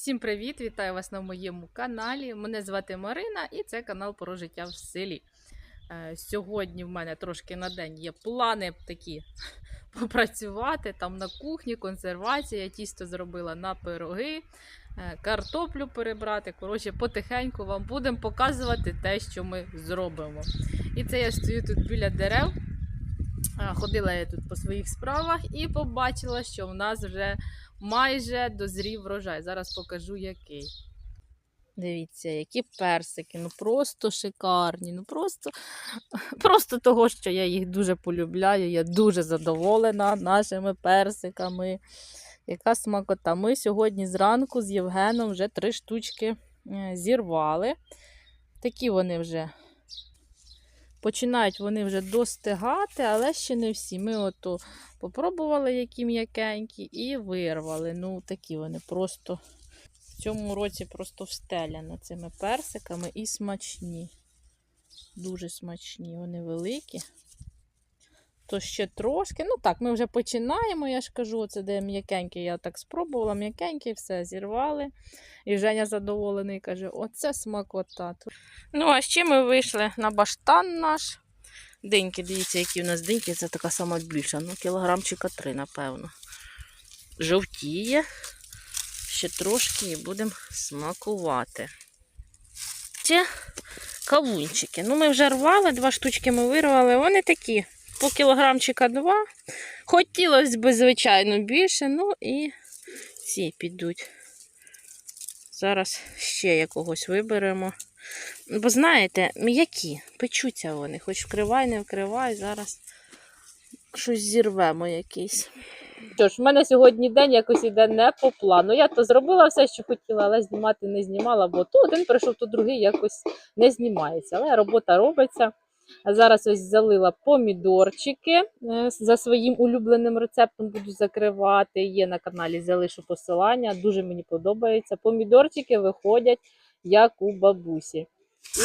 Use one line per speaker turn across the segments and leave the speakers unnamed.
Всім привіт! Вітаю вас на моєму каналі. Мене звати Марина і це канал про життя в селі. Е, Сьогодні в мене трошки на день є плани такі попрацювати там на кухні, консервація. Тісто зробила на пироги, е, картоплю перебрати. Коротше, потихеньку вам будемо показувати те, що ми зробимо. І це я стою тут біля дерев. Е, Ходила я тут по своїх справах і побачила, що в нас вже майже дозрів врожай. Зараз покажу який. Дивіться, які персики, ну просто шикарні. Ну просто, просто того, що я їх дуже полюбляю. Я дуже задоволена нашими персиками. Яка смакота. Ми сьогодні зранку з Євгеном вже три штучки е, зірвали. Такі вони вже починають вони вже достигати, але ще не всі. Ми ото попробували, які м'якенькі, і вирвали. Ну, такі вони просто в цьому році просто встеляно цими персиками і смачні. Дуже смачні, вони великі. То ще трошки. Ну так, ми вже починаємо, я ж кажу, це де м'якенькі. Я так спробувала, м'якенькі, все зірвали. І Женя задоволений каже: оце смакота. Ну, а ще ми вийшли на баштан наш. Деньки, дивіться, які в нас деньки, це така сама більша. Ну, кілограмчика три, напевно. Жовтіє. Ще трошки і будемо смакувати. Це кавунчики. Ну, ми вже рвали, два штучки ми вирвали. Вони такі по кілограмчика два. Хотілося б, звичайно, більше. Ну і ці підуть. Зараз ще якогось виберемо. Бо знаєте, м'які, печуться вони, хоч вкривай, не вкривай, зараз щось зірвемо якийсь. Що ж, в мене сьогодні день якось іде не по плану. Я то зробила все, що хотіла, але знімати не знімала, бо то один прийшов, то другий якось не знімається. Але робота робиться. Зараз ось залила помідорчики е, за своїм улюбленим рецептом буду закривати. Є на каналі, залишу посилання. Дуже мені подобається. Помідорчики виходять як у бабусі.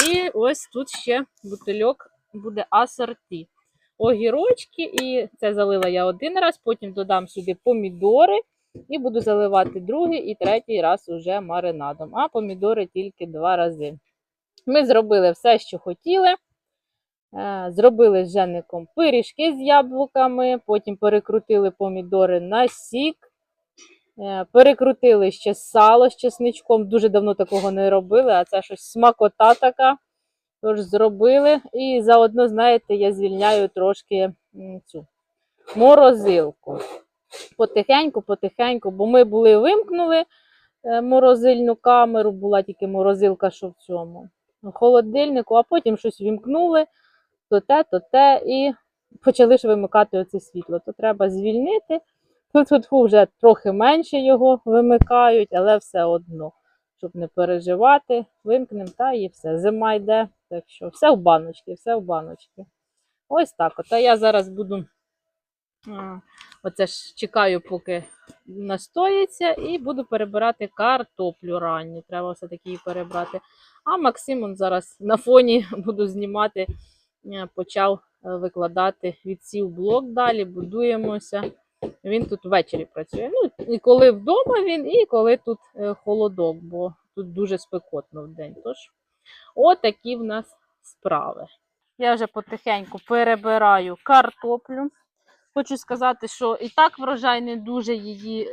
І ось тут ще бутильок буде асорті. Огірочки, і це залила я один раз, потім додам сюди помідори і буду заливати другий і третій раз уже маринадом. А помідори тільки два рази. Ми зробили все, що хотіли. Е, Зробили з Женником пиріжки з яблуками, потім перекрутили помідори на сік. Е, Перекрутили ще сало з чесничком. Дуже давно такого не робили, а це щось смакота така. Тож зробили. І заодно, знаєте, я звільняю трошки цю морозилку. Потихеньку, потихеньку, бо ми були вимкнули е, морозильну камеру, була тільки морозилка, що в цьому в холодильнику, а потім щось вімкнули, то те, то те, і почали ж вимикати оце світло. То треба звільнити. Тут вже трохи менше його вимикають, але все одно, щоб не переживати, вимкнемо та і все. Зима йде, так що все в баночки, все в баночки. Ось так. От. А я зараз буду. Оце ж чекаю, поки настоїться, і буду перебирати картоплю ранню. Треба все-таки її перебрати. А Максим зараз на фоні буду знімати, почав е, викладати відсів блок далі, будуємося. Він тут ввечері працює. Ну, і коли вдома він, і коли тут е, холодок, бо тут дуже спекотно в день. Тож, отакі в нас справи. Я вже потихеньку перебираю картоплю. Хочу сказати, що і так врожай не дуже її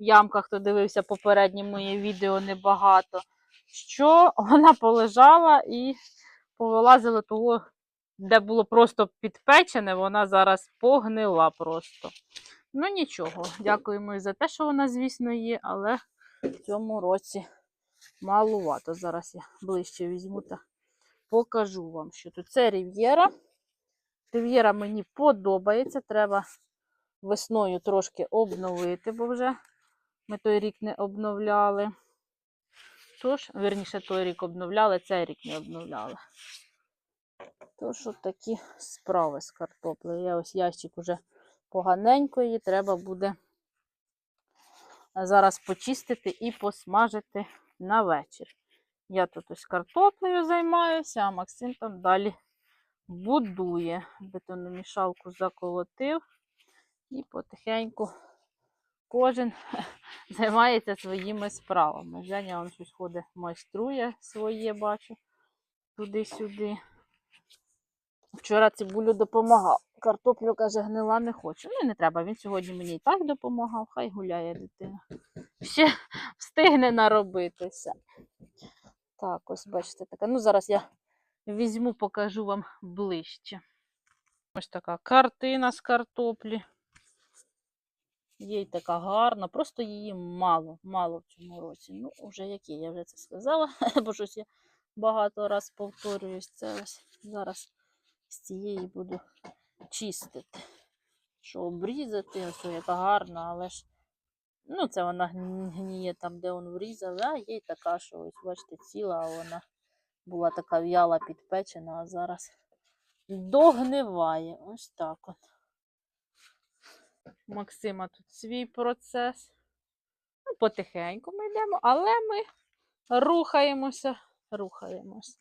в ямках, хто дивився попереднє моє відео, небагато. Що вона полежала і повилазила того, де було просто підпечене, вона зараз погнила просто. Ну нічого, дякуємо і за те, що вона, звісно, є, але в цьому році малувато. Зараз я ближче візьму та покажу вам, що тут. Це рів'єра. Рів'єра мені подобається. Треба весною трошки обновити, бо вже ми той рік не обновляли. Тож, верніше, той рік обновляли, цей рік не обновляли. Тож, от такі справи з картоплею. Я ось ящик уже поганенько треба буде зараз почистити і посмажити на вечір. Я тут ось картоплею займаюся, а Максим там далі будує. Бетономішалку заколотив і потихеньку кожен займається своїми справами. Женя он щось ходить, майструє своє, бачу, туди-сюди. Вчора цибулю допомагав. Картоплю, каже, гнила не хочу. Ну, не треба. Він сьогодні мені і так допомагав, хай гуляє дитина. Ще встигне наробитися. Так, ось бачите, така. Ну, зараз я візьму, покажу вам ближче. Ось така картина з картоплі. Їй така гарна, просто її мало, мало в цьому році. Ну, вже які, я вже це сказала, бо щось я багато раз повторююсь. Це ось зараз з цієї буду чистити. Що обрізати, ось яка гарна, але ж ну, це вона гніє там, де він врізав, а є така, що ось, бачите, ціла, а вона була така в'яла підпечена, а зараз догниває. Ось так от. Максима тут свій процес. Ну, потихеньку ми йдемо, але ми рухаємося, рухаємося.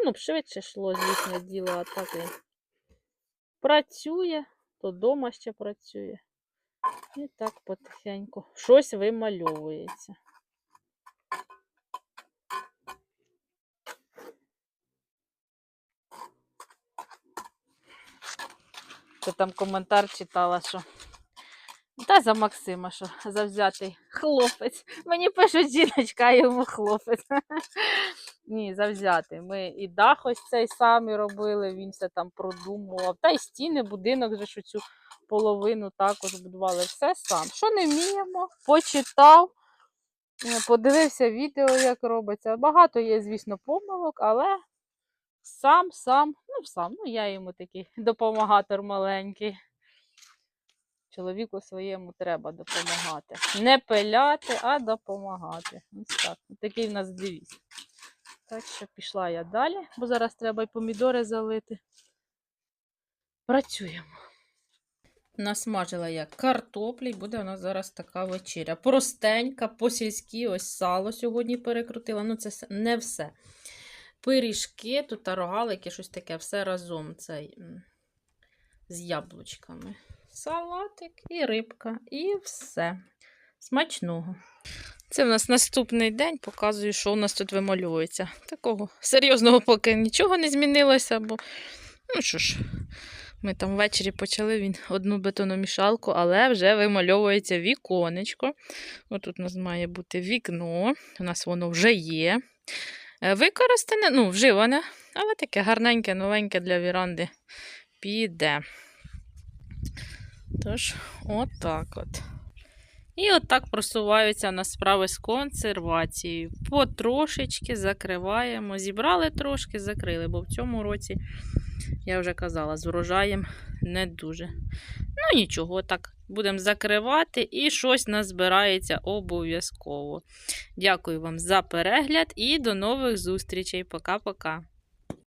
Воно б швидше йшло, звісно, діло, а так він працює, то дома ще працює. І так потихеньку. Щось вимальовується. Ти там коментар читала, що та за Максима, що завзятий хлопець. Мені пишуть жіночка, йому хлопець. Ні, завзятий. Ми і дах ось цей самі робили, він все там продумував. Та й стіни, будинок же ж цю половину також будували. Все сам. Що не вміємо, почитав, е, подивився відео, як робиться. Багато є, звісно, помилок, але сам, сам, ну сам, ну я йому такий допомагатор маленький. Чоловіку своєму треба допомагати. Не пиляти, а допомагати. Ось так. Такий в нас девіз. Так що пішла я далі, бо зараз треба й помідори залити. Працюємо. Насмажила я картоплі, буде у нас зараз така вечеря. Простенька, по-сільськи, ось сало сьогодні перекрутила. Ну, це не все. Пиріжки, тут рогалики, щось таке, все разом цей, з яблучками. Салатик і рибка, і все. Смачного. Це в нас наступний день, показую, що у нас тут вимальовується. Такого серйозного поки нічого не змінилося, бо, ну що ж, ми там ввечері почали він одну бетономішалку, але вже вимальовується віконечко. Отут у нас має бути вікно, у нас воно вже є. Е, Використане, ну, вживане, але таке гарненьке, новеньке для віранди піде. Тож, от. І отак просуваються у нас справи з консервацією. Потрошечки закриваємо. Зібрали трошки, закрили, бо в цьому році, я вже казала, з врожаєм не дуже. Ну нічого, так, будемо закривати і щось назбирається обов'язково. Дякую вам за перегляд і до нових зустрічей. Пока-пока.